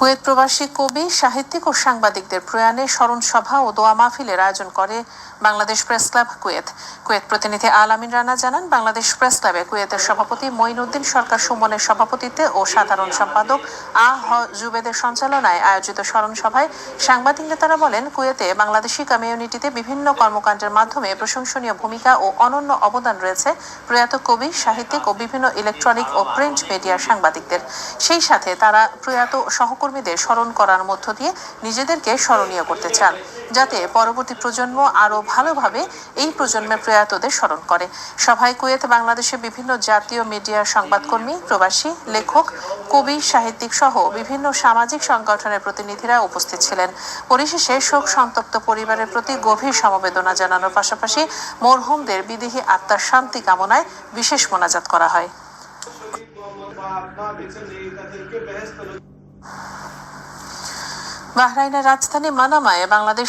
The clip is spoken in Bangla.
কুয়েত প্রবাসী কবি, সাহিত্যিক ও সাংবাদিকদের প্রয়াণে স্মরণ সভা ও দোয়া মাহফিলের আয়োজন করে Bangladesh press club Kuwait. Kuwait প্রতিনিধি আল আমিন রানা জানান, বাংলাদেশ প্রেস ক্লাবে কুয়েতের সভাপতি মঈনুদ্দিন সরকার সুমনের সভাপতিত্বে ও সাধারণ সম্পাদক আ হ জুবেদের সঞ্চালনায় আয়োজিত স্মরণ সভায় সাংবাদিক নেতারা বলেন, কুয়েতে বাংলাদেশি কমিউনিটিতে বিভিন্ন কর্মকাণ্ডের মাধ্যমে প্রশংসনীয় ভূমিকা ও অনন্য অবদান রয়েছে প্রয়াত কবি, সাহিত্যিক ও বিভিন্ন ইলেকট্রনিক ও প্রিন্ট মিডিয়ার সাংবাদিকদের। সেই সাথে তারা প্রয়াত সহকর্মীদের স্মরণ করার মধ্য দিয়ে নিজেদেরকে স্মরণীয় করতে চান, যাতে পরবর্তী প্রজন্ম আরও ভালোভাবে এই প্রজন্মের প্রয়াতদের স্মরণ করে। সভায় কুয়েত বাংলাদেশের বিভিন্ন জাতীয় মিডিয়ার সংবাদকর্মী, প্রবাসী, লেখক, কবি, সাহিত্যিক সহ বিভিন্ন সামাজিক সংগঠনের প্রতিনিধিরা উপস্থিত ছিলেন। পরিশেষে শোক সন্তপ্ত পরিবারের প্রতি গভীর সমবেদনা জানানোর পাশাপাশি মরহুমদের বিদেহী আত্মার শান্তি কামনায় বিশেষ মোনাজাত করা হয়। বাহরাইনের রাজধানী মানামায় বাংলাদেশ